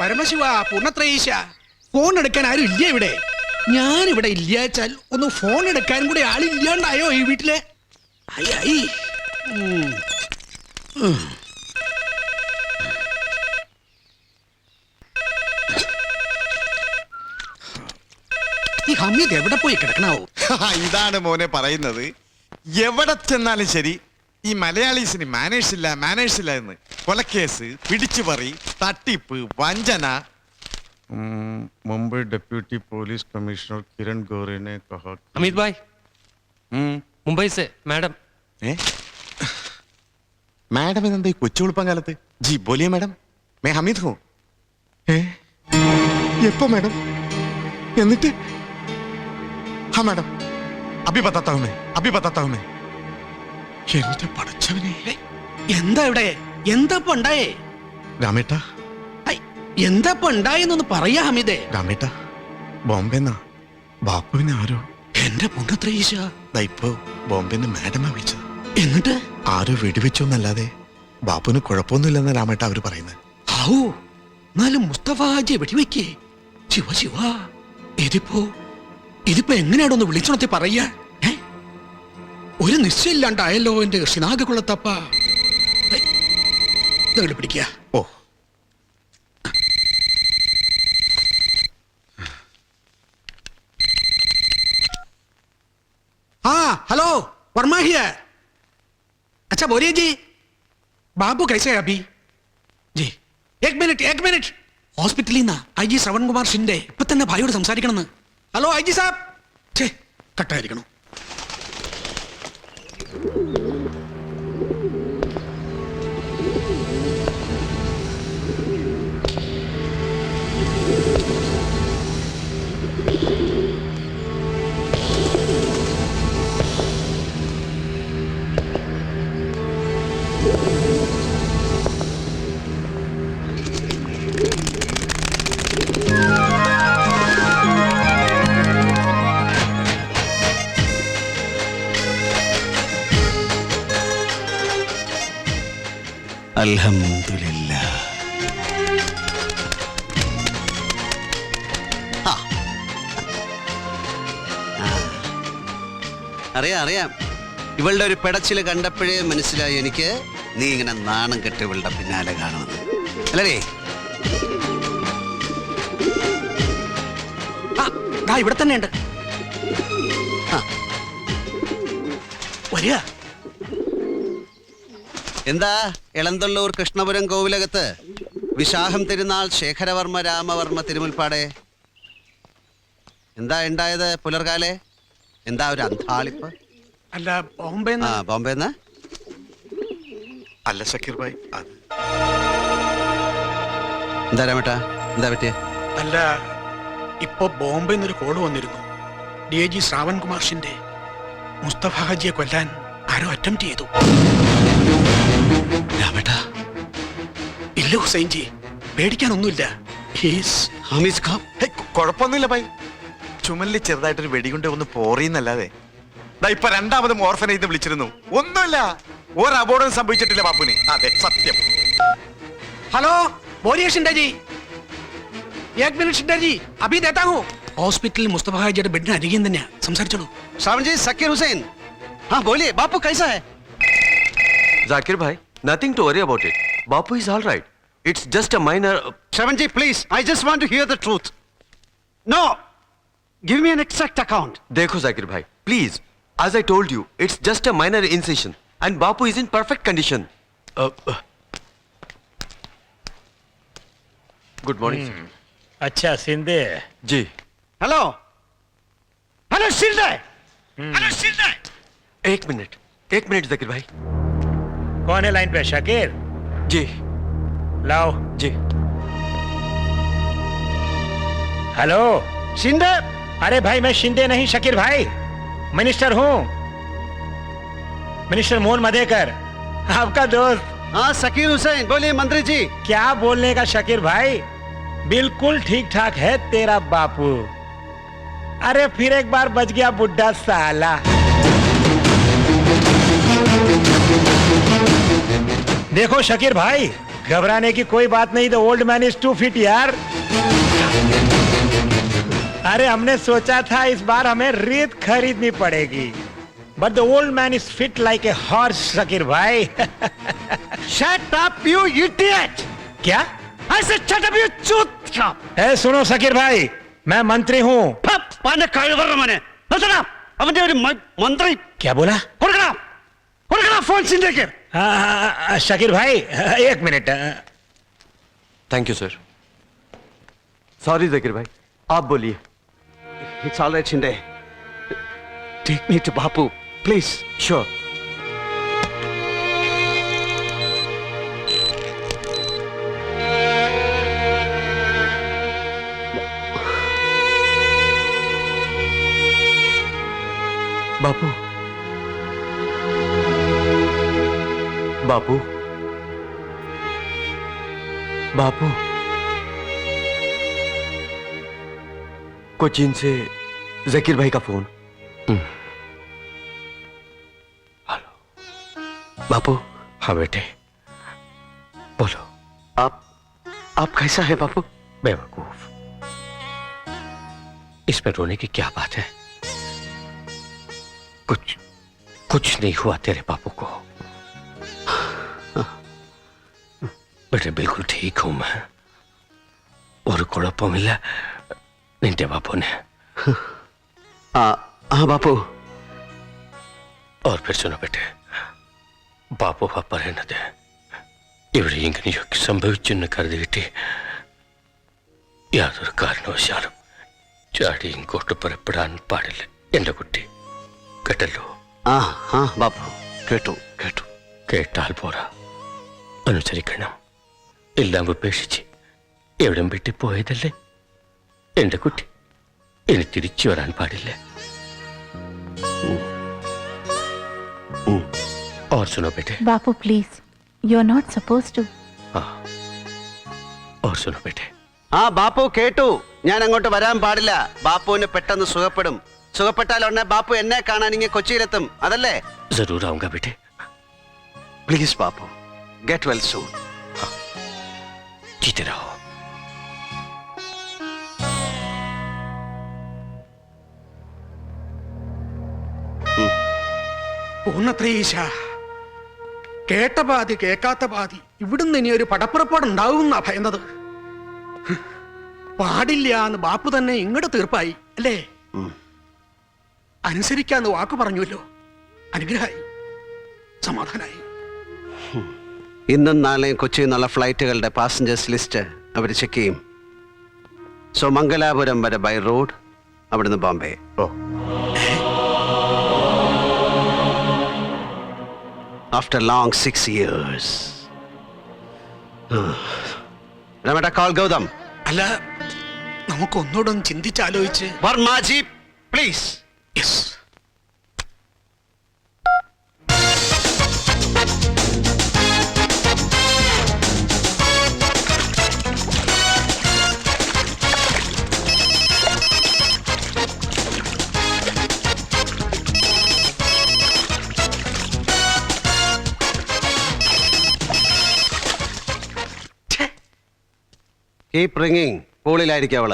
Paramashiva Poornathrayeesa. Phone എടുക്കാൻ ആരും ഇല്ല ഇവിടെ. ഞാൻ ഇവിടെ ഇല്ലാച്ചാൽ ഒന്ന് ഫോൺ എടുക്കാൻ കൂടി ആളില്ലാണ്ടായോ ഈ വീട്ടിലെ. ഉം. ഈ ഹമീദ് എവിടെ പോയി കിടക്കണാവോ? ഇതാണ് മോനെ പറയുന്നത്. എവിടെ ചെന്നാലും ശരി ഈ മലയാളീസിന് മാനേഴ്സ് ഇല്ല മാനേഴ്സ് ഇല്ല എന്ന്. കൊലക്കേസ് പിടിച്ചു പറി തട്ടിപ്പ് വഞ്ചന. Mumbai deputy police commissioner Kiran ഗോറിനെ Amit ഭായ്. മുംബൈ സെ മാഡം. മാഡം ഇതെന്താ ഈ കൊച്ചുകുളിപ്പം കാലത്ത് ജി ബോലിയ മാഡം. മേ ഹമീദ് ഹോ ഏ? എപ്പ മാഡം? എന്നിട്ട്? ഹാ മാഡം. അഭി ബത്താത്താ എന്റെ പടച്ചവനെ. എന്താ ഇവിടെ? എന്താ ഉണ്ടായേ? രാമേട്ട. എന്താ ഉണ്ടായെന്നൊന്ന് പറയാ ഹമീദേ. രാമേട്ട ബോംബെന്നാ. ബാപ്പുവിനെ ആരോ? എന്റെ പൂർണത്രയീശ ഇപ്പോ ബോംബെന്ന് മാഡമാ വിളിച്ചത്. എന്നിട്ട്? ആരോ വെടിവെച്ചോന്നല്ലാതെ ബാപ്പുവിന് കുഴപ്പമൊന്നുമില്ലെന്ന് രാമേട്ട അവർ പറയുന്നത് ഔ എന്നാലും മുസ്തഫ ഹാജിയെ വെടിവെക്കേ. ശിവ ശിവ. ഇതിപ്പോ ഇതിപ്പോ എങ്ങനെയാണൊന്ന് വിളിച്ചോണത്തി പറയാ? ഒരു നിശ്ചയില്ലാണ്ടായല്ലോ എന്റെ ഷിനാഗകുളത്തപ്പ പിടിക്കുക ഓ हाँ हेलो वर्मा ही है अच्छा बोलिए जी ബാബു कैसे है अभी ജി एक मिनट एक मिनट ഹോസ്പിറ്റലിൽ നിന്ന് ഐ ജി ശ്രവൺകുമാർ ഷിൻഡെ ഇപ്പൊ തന്നെ ഭായിയോട് സംസാരിക്കണമെന്ന് ഹലോ ഐ ജി സാബ് ഛേ കട്ടായിരിക്കണം Ooh. അൽഹംദുലില്ല. അറിയാം അറിയാം. ഇവളുടെ ഒരു പെടച്ചിൽ കണ്ടപ്പോഴേ മനസ്സിലായി എനിക്ക് നീ ഇങ്ങനെ നാണം കെട്ട് ഇവളുടെ പിന്നാലെ കാണുന്നത്. അല്ലേ ദാ ഇവിടെ തന്നെ ഉണ്ട്. വരിക. എന്താ? ഇളന്തള്ളൂർ കൃഷ്ണപുരം കോവിലകത്ത്? വിശാഖം തിരുനാൾ ശേഖരവർമ്മ രാമവർമ്മ തിരുമുൽപ്പാടെ. എന്താ ഉണ്ടായത് പുലർകാലെ? എന്താ ഒരു അന്താളിപ്പ് അല്ല ബോംബെ ആ ബോംബെന്ന്? അല്ല സക്കീർ ഭായ് അത്. എന്താ രാമേട്ടാ? എന്താ പറ്റിയ? അല്ല ഇപ്പൊ ബോംബെ നിന്നൊരു കോൾ വന്നിരുന്നു. D I G Shravan Kumar ഷിന്റെ മുസ്തഫ ഹജിയെ കൊല്ലാൻ ആരോ അറ്റംപ്റ്റ് ചെയ്തു. രാമേട്ടാ ഇല്ല ഹുസൈൻ ജി പേടിക്കാനൊന്നുമില്ല ഹീസ് ഹമീസ് ഖാൻ ഹേയ്, കു- കുഴപ്പമൊന്നുമില്ല ഭായ് ചുമലിൽ ചെറുതായിട്ടൊരു വെടികൊണ്ട് ഒന്ന് പോറിയെന്നല്ലാതെ ദാ ഇപ്പൊ രണ്ടാമതും ഓർഫനേജ് വിളിച്ചിരുന്നു ഒന്നുമില്ല ഒരു അപകടം സംഭവിച്ചിട്ടില്ല ബാപ്പുന് അതെ സത്യം हेलो बोलिए शिंडे जी एक मिनट शिंडे जी अभी देता हूँ ഹോസ്പിറ്റലിൽ മുസ്തഫ ഹാജിയുടെ ബെഡിന് അരികെ തന്നെയാ സംസാരിച്ചോളൂ श्रावण जी सकीर हुसैन हाँ बोलिए बापू कैसा है जाकिर भाई Nothing to worry about it Bapu is all right it's just a minor Shravan ji please I just want to hear the truth no give me an exact account देखो जाकिर भाई please as i told you it's just a minor incision and bapu is in perfect condition uh, uh. good morning sir. अच्छा Shinde ji hello hello Shinde hello Shinde एक minute एक minute Zakir भाई कौन है line पे? शकीर? जी। लाओ। जी। हेलो? शिंदे। अरे भाई मैं शिंदे नहीं शकीर भाई। मिनिस्टर हूँ। मिनिस्टर मोहन मधेकर आपका दोस्त। हाँ सकीर हुसैन बोलिए मंत्री जी। क्या बोलने का शकीर भाई? बिल्कुल ठीक ठाक है तेरा बापू। अरे फिर एक बार बच गया बुढ़ा साला। देखो शकीर भाई घबराने की कोई बात नहीं the old man is too fit यार अरे हमने सोचा था इस बार हमें रेत खरीदनी पड़ेगी but the old man is fit like a horse Shakir भाई Shut up, you idiot! क्या I said shut up, you ചൂത്യ. ए, सुनो शकीर भाई मैं मंत्री हूँ ഫ, പന്റെ കഴിവറ മോനെ നിർത്തടാ. അവന്റെ ഒരു മ- മന്ത്രി क्या बोला കൊടുക്കണം കൊടുക്കണം ഫോൺ ചിന്തയ്ക്ക് हाँ, हाँ, हाँ, हाँ, हाँ, हाँ, शकीर भाई एक minute. Thank you sir sorry Zakir भाई। आप बोलिए। It's all right take me to Bapu please sure Bapu Bapu Bapu Cochin से जकीर भाई का फ़ोन हेलो बापू हाँ बेटे। बोलो। आप आप कैसा है बापू? बेवकूफ़। इसमें रोने की क्या बात है? कुछ कुछ नहीं हुआ तेरे बापू को। बेटे बिल्कुल ठीक हूं मैं और കുഴപ്പമില്ല നിന്റെ ബാപ്പുനെ ആ ആ ബാപ്പു और फिर सुनो बेटे ബാപ്പു വാ പറയുന്നത് ഇവിടെ ഇങ്ങനെയൊക്കെ സംഭവിച്ചെന്ന് കരുതിയിട്ട് യാതൊരു കാരണവശാലും ചാടി ഇങ്ങോട്ട് പുറപ്പെടാൻ പാടില്ല എന്റെ കുട്ടി കേട്ടല്ലോ ആ ആ ബാപ്പു കേട്ടു കേട്ടു കേട്ടാൽ പോരാ അനുസരിക്കണം എല്ലാം ഉപേക്ഷിച്ച് എവിടം വിട്ടി പോയതല്ലേ എന്റെ കുട്ടി ഇനി തിരിച്ചു വരാൻ പാടില്ല और सुनो बेटे Bapu, please. You're not supposed to. हाँ और सुनो बेटे ആ ബാപ്പു കേട്ടു ഞാൻ അങ്ങോട്ട് വരാൻ പാടില്ല ബാപ്പുവിന് പെട്ടെന്ന് സുഖപ്പെടും സുഖപ്പെട്ടാൽ ഉടനെ ബാപ്പു എന്നെ കാണാൻ ഇങ്ങനെ കൊച്ചിയിലെത്തും അതല്ലേ जरूर आऊंगा बेटे please Bapu get well soon जीते रहो പൂർണ്ണത്രയീശ കേട്ട പാതി കേൾക്കാത്ത പാതി ഇവിടുന്ന് ഇനി ഒരു പടപ്പുറപ്പാടുണ്ടാവും ഭയന്നത് ഹ്. പാടില്ല എന്ന് ബാപ്പു തന്നെ ഇങ്ങോട്ട് തീർപ്പായി അല്ലേ അനുസരിക്കാന്ന് വാക്ക് പറഞ്ഞുവല്ലോ അനുഗ്രഹായി സമാധാനായി ഇന്നും നാളെയും കൊച്ചിയിൽ നിന്നുള്ള ഫ്ലൈറ്റുകളുടെ പാസഞ്ചേഴ്സ് ലിസ്റ്റ് അവർ ചെക്ക് ചെയ്യും. സോ മംഗലാപുരം വരെ ബൈ റോഡ് അവിടുന്ന് Bombay oh. After long six years Rameta call Gautam. അല്ല നമുക്കൊന്നുകൂടെ ഒന്ന് ചിന്തിച്ചാലോചിച്ച്. വർമാജി പ്ലീസ് യെസ് കീപ് റിങ്ങിങ് പൂളിലായിരിക്കും അവൾ.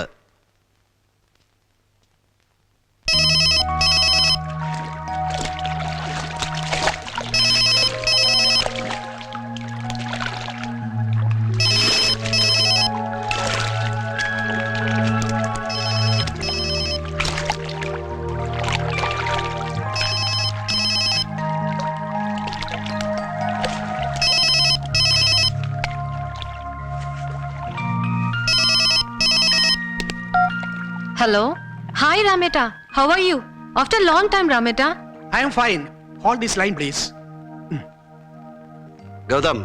Hello. Hi, Rameta. How are you after a time time, Rameta. I'm fine hold this line please Gautam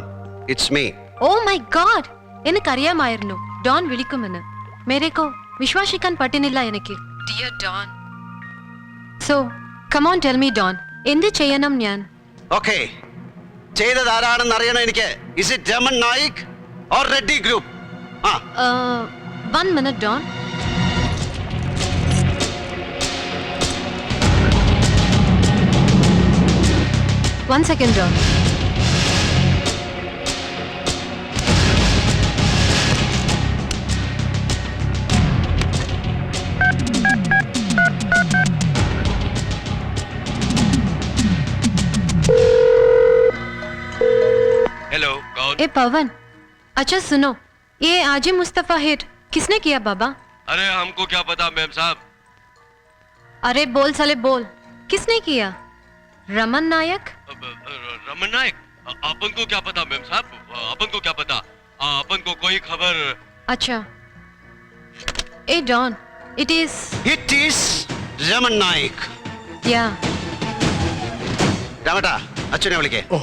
it's me Oh my God. എനിക്കറിയാമായിരുന്നു Don വിളിക്കുമെന്ന്. മേരേക്കോ വിശ്വാസിക്കാൻ പറ്റുന്നില്ല എനിക്ക്. Dear Don so come on tell me Don എന്ത് ചെയ്യണം ഞാൻ? Okay ചെയ്തത് ആരാണെന്ന് അറിയണം എനിക്ക്. Is it Raman Naik or Reddy group ആ. One minute Don One second, John. Hello ए पवन अच्छा सुनो ये आजी मुस्तफ़ा हेट किसने किया बाबा अरे हमको क्या पता मैम साहब अरे बोल साले बोल किसने किया रमन नायक रमन नायक अपन को क्या पता मैम साहब अपन को क्या पता अपन को कोई खबर अच्छा ए don it is it is Raman Naik या രാമട്ടാ അച്ഛനെ വിളിക്കേ ഓ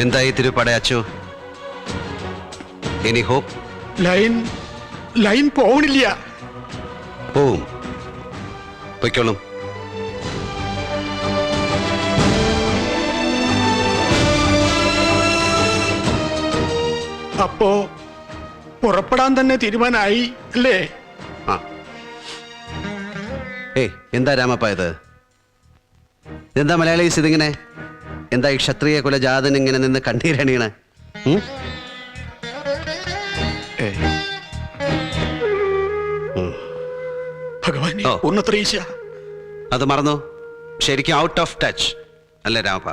എന്തായി തിരുപ്പട Achu? Any hope line line പോണില്ല. പോവും. പൊയ്ക്കോളും. അപ്പോ പുറപ്പെടാൻ തന്നെ തീരുമാനമായി അല്ലേ? ആ. ഏയ് എന്താ രാമപ്പ ഇത്? എന്താ മലയാളീസ് ഇതിങ്ങനെ? എന്താ ഈ ക്ഷത്രിയ കുലജാതൻ ഇങ്ങനെ നിന്ന് കണ്ണീരണീണ ഓ. ഉന്നത്രീശ അത് മറന്നു? ശരിക്കും ഔട്ട് ഓഫ് ടച്ച് അല്ലേ രാമപ്പ.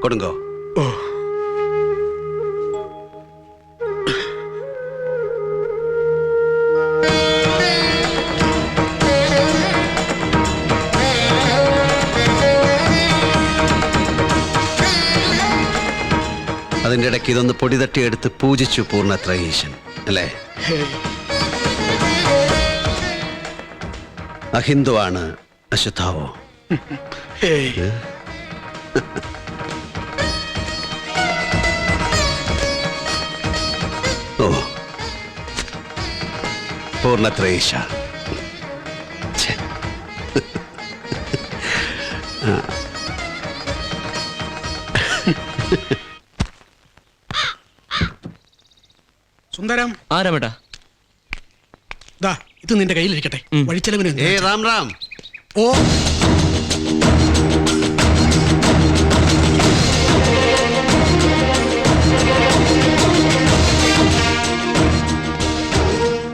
കൊടുങ്കോ? ഓ. അതിന്റെ ഇടയ്ക്ക് ഇതൊന്ന് പൊടി തട്ടിയെടുത്ത് പൂജിച്ചു പൂർണ ഈശൻ. അല്ലേ? അഹിന്ദുവാണ് അശുദ്ധാവോ ഓ. പൂർണത്രേശ ഛെ. സുന്ദരം. ആരാമേട്ടാ ദാ ഇത് നിന്റെ കയ്യിലിരിക്കട്ടെ. വഴിച്ചെലവിന് ഏ രാം റാം ഓ.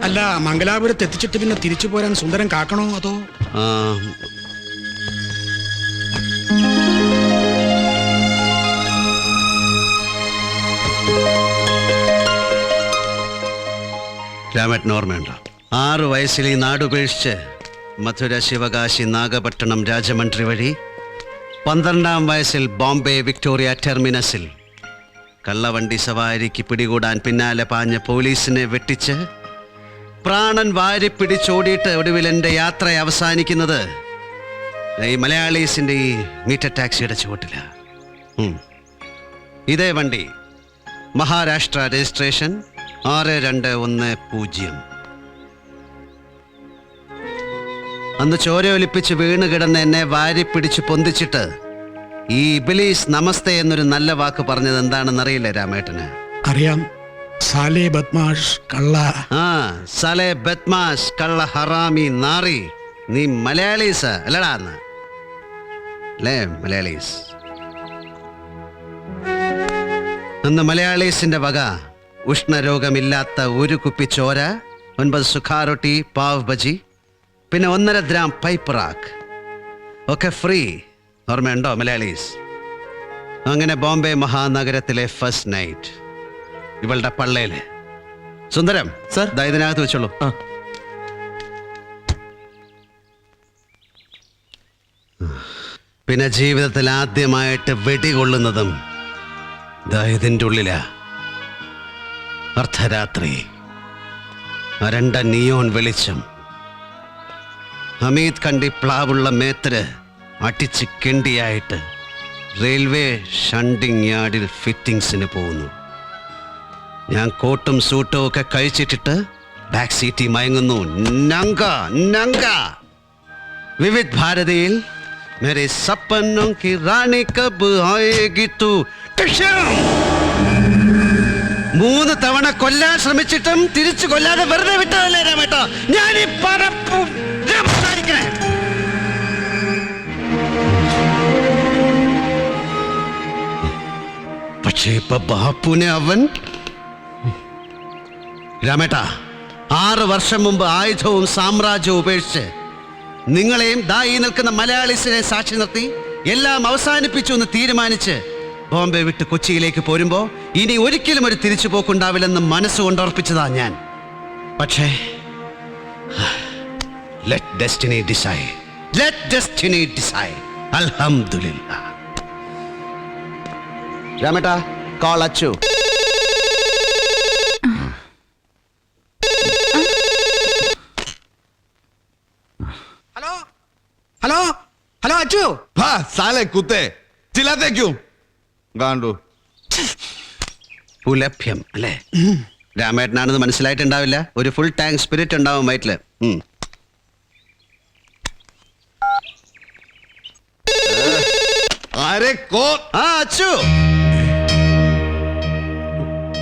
അല്ല മംഗലാപുരത്ത് എത്തിച്ചിട്ട് പിന്നെ തിരിച്ചു പോരാൻ സുന്ദരം കാക്കണോ അതോ? ആ, രാമേട്ടന് ഓർമ്മയുണ്ടോ? ആറു വയസ്സിൽ ഈ നാടുപേക്ഷിച്ച് മധുര ശിവകാശി നാഗപട്ടണം രാജമന്ത്രി വഴി പന്ത്രണ്ടാം വയസ്സിൽ ബോംബെ വിക്ടോറിയ ടെർമിനസിൽ കള്ളവണ്ടി സവാരിക്ക് പിടികൂടാൻ പിന്നാലെ പാഞ്ഞ പോലീസിനെ വെട്ടിച്ച് പ്രാണൻ വാരി പിടിച്ചോടിയിട്ട് ഒടുവിൽ എന്റെ യാത്ര അവസാനിക്കുന്നത് ഈ മലയാളീസിന്റെ ഈ മീറ്റർ ടാക്സിയുടെ ചുവട്ടില. ഇതേ വണ്ടി മഹാരാഷ്ട്ര രജിസ്ട്രേഷൻ ആറ് രണ്ട് ഒന്ന് പൂജ്യം. അന്ന് ചോരയൊലിപ്പിച്ച് വീണ് കിടന്ന് എന്നെ വാരി പിടിച്ച് പൊന്തിച്ചിട്ട് ഈ ഇബിലീസ് നമസ്തേ എന്നൊരു നല്ല വാക്ക് പറഞ്ഞത് എന്താണെന്നറിയില്ല രാമേട്ടന്? അറിയാം. സാലേ ബദ്മാഷ് കള്ള. ആ സാലേ ബത്മാഷ് കള്ള ഹറാമി നാറി. നീ മലയാളീസ് അല്ലടാ അന്ന്. അല്ലേ മലയാളീസ്? അന്ന് മലയാളീസിന്റെ വക. ഉഷ്ണരോഗമില്ലാത്ത ഒരു കുപ്പി ചോര ഒൻപത് സുഖാറൊട്ടി പാവ് ബജി പിന്നെ ഒന്നര ഗ്രാം പൈപ്പ് റാക്ക് ഒക്കെ ഫ്രീ ഓർമ്മയുണ്ടോ മലയാളീസ്? അങ്ങനെ ബോംബെ മഹാനഗരത്തിലെ ഫസ്റ്റ് നൈറ്റ് ഇവളുടെ പള്ളയിൽ സുന്ദരം സർ. ദാ ഇതിനകത്ത് വെച്ചോളൂ. പിന്നെ ജീവിതത്തിൽ ആദ്യമായിട്ട് വെടികൊള്ളുന്നതും ദാ ഇതിന്റെ ഉള്ളിലാ. അർദ്ധരാത്രി അരണ്ട നിയോൺ വെളിച്ചം ഹമീദ് കണ്ടി പ്ലാവുള്ള മേത്തര് അടിച്ച് കിണ്ടിയായിട്ട് റെയിൽവേ ഷണ്ടിങ് യാർഡിൽ ഫിറ്റിങ്സിന് പോകുന്നു ഞാൻ കോട്ടും സൂട്ടും ഒക്കെ കഴിച്ചിട്ടിട്ട് ബാക്ക് സീറ്റിൽ മയങ്ങുന്നു നങ്ക നങ്ക വിവിധ് ഭാരതിയിൽ मेरे सपनों की रानी कब आएगी तू മൂന്ന് തവണ കൊല്ലാൻ ശ്രമിച്ചിട്ടും തിരിച്ചു കൊല്ലാതെ വെറുതെ വിട്ടതല്ലേ രാമേട്ട? ഞാൻ ഈ സംസാരിക്കണേ പക്ഷേ ഇപ്പൊ ബാപ്പുനെ അവൻ രാമേട്ട ആറ് വർഷം മുമ്പ് ആയുധവും സാമ്രാജ്യവും ഉപേക്ഷിച്ച് നിങ്ങളെയും ദായി നിൽക്കുന്ന മലയാളീസിനെ സാക്ഷി നിർത്തി എല്ലാം അവസാനിപ്പിച്ചു എന്ന് തീരുമാനിച്ച് ബോംബെ വിട്ട് കൊച്ചിയിലേക്ക് പോരുമ്പോൾ ഇനി ഒരിക്കലും ഒരു തിരിച്ചുപോക്കുണ്ടാവില്ലെന്ന് മനസ്സ് കൊണ്ടുറപ്പിച്ചതാ ഞാൻ. പക്ഷേ let destiny decide let destiny decide അൽഹംദുലില്ലാ. രാമേട്ടാ call Achu. Hello? Hello? Hello Achu? ഹാ സാലെ കുത്തേ. ചിലത്തേക്കും ക്യൂ ഗാണ്ടു പുലഭ്യം അല്ലേ രാമേട്ടനാണെന്ന് മനസ്സിലായിട്ടുണ്ടാവില്ല ഒരു ഫുൾ ടാങ്ക് സ്പിരിറ്റ് ഉണ്ടാവും വയറ്റില് ഉം. അരെ കോ ആ അച്ചു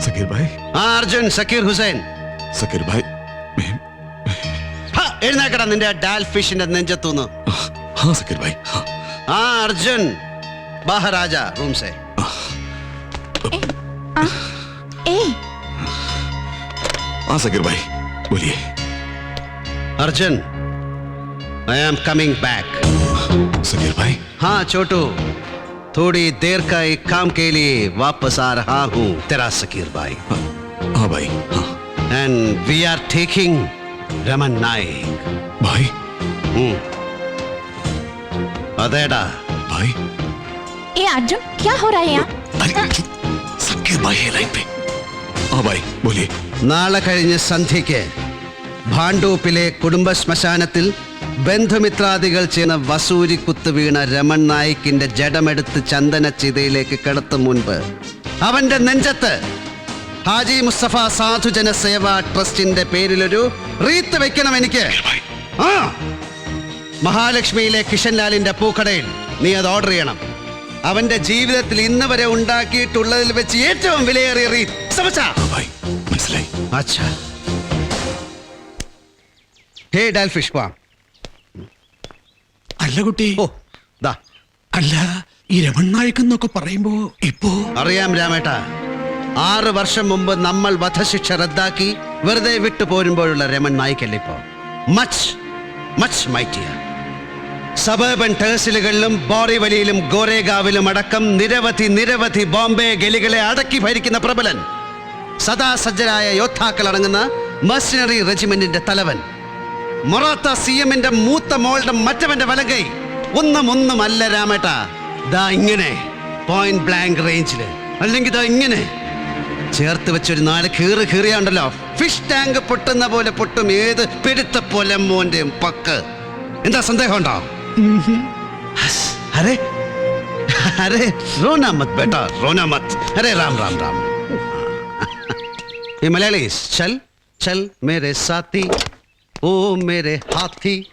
സക്കീർ ഭായ് ആ അർജുൻ സക്കീർ ഹുസൈൻ സക്കീർ ഭായ് ഹാ, എഴുന്നേക്കടാ നിന്റെ ഡാൽ ഫിഷിന്റെ നെഞ്ചത്തൂന്ന് हाँ सकीर भाई हाँ ആ അർജുൻ ബാഹർ ആജാ റൂം സെ ए हाँ सकीर भाई बोलिए। Arjun I am coming back Sagir भाई। हाँ छोटू थोड़ी देर का एक काम के लिए वापस आ रहा हूँ। तेरा सकीर भाई। हाँ भाई and we are taking Raman Naik भाई। हम्म। अदेडा भाई। ए अर्जुन क्या हो रहा है यहाँ? अरे सकीर भाई है लाइन पे हाँ भाई बोलिए നാളെ കഴിഞ്ഞ് സന്ധ്യയ്ക്ക് ഭാണ്ടൂപ്പിലെ കുടുംബ ശ്മശാനത്തിൽ ബന്ധുമിത്രാദികൾ ചെയ്യുന്ന വസൂരി കുത്ത് വീണ രമൺ നായിക്കിന്റെ ജഡമെടുത്ത് ചന്ദന ചിതയിലേക്ക് കിടത്തും മുൻപ് അവന്റെ നെഞ്ചത്ത് ഹാജി മുസ്തഫ സാധുജന സേവാ ട്രസ്റ്റിന്റെ പേരിലൊരു റീത്ത് വെക്കണം എനിക്ക് ആ മഹാലക്ഷ്മിയിലെ കിഷൻലാലിന്റെ പൂക്കടയിൽ നീ അത് ഓർഡർ ചെയ്യണം അവന്റെ ജീവിതത്തിൽ ഇന്ന് വരെ ഉണ്ടാക്കിയിട്ടുള്ളതിൽ വെച്ച് ഏറ്റവും വിലയേറിയ റീത് സമസ മനസ്സിലായി. അച്ഛാ. ഹേ ഡാൽ വാ. അല്ല കുട്ടി. ഓ ദാ. അല്ല ഈ രമൺ നായക് എന്നൊക്കെ പറയുമ്പോ ഇപ്പോ അറിയാം രാമേട്ട. ആറ് വർഷം മുമ്പ് നമ്മൾ വധശിക്ഷ റദ്ദാക്കി വെറുതെ വിട്ടു പോരുമ്പോഴുള്ള രമൺ നായിക്കല്ലേ ഇപ്പോ. മച്ച് മച്ച് മൈറ്റിയർ സബർബൻ ടേഴ്സിലുകളിലും ബോറിവലിയിലും ഗോരേഗാവിലും അടക്കം നിരവധി നിരവധി ബോംബെ ഗലികളെ അടക്കി ഭരിക്കുന്ന പ്രബലൻ. സദാസജ്ജരായ യോദ്ധാക്കൾ അടങ്ങുന്ന മെർസിനറി റെജിമെന്റിന്റെ തലവൻ. മൊറാത്ത സി എമ്മിന്റെ മൂത്ത മോളുടെ മറ്റവന്റെ വലങ്കൈ. ഒന്നും ഒന്നും അല്ല രാമേട്ട. ദാ ഇങ്ങനെ പോയിന്റ് ബ്ലാങ്ക് റേഞ്ചിൽ അല്ലെങ്കിൽ ദാ ഇങ്ങനെ. ചേർത്ത് വെച്ചൊരു നാല് കീറ് കീറിയാണ്ടല്ലോ. ഫിഷ് ടാങ്ക് പൊട്ടുന്ന പോലെ പൊട്ടും. ഏത് പിടുത്ത പൊലമോന്റെയും പക്ക്. എന്താ സന്ദേഹം ഉണ്ടോ अरे अरे, रोना मत बेटा, रोना मत। अरे, राम राम राम। ये मलयाली चल चल मेरे साथी, ओ मेरे हाथी।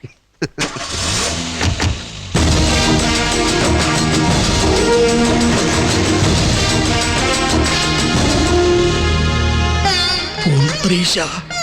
पूर्ण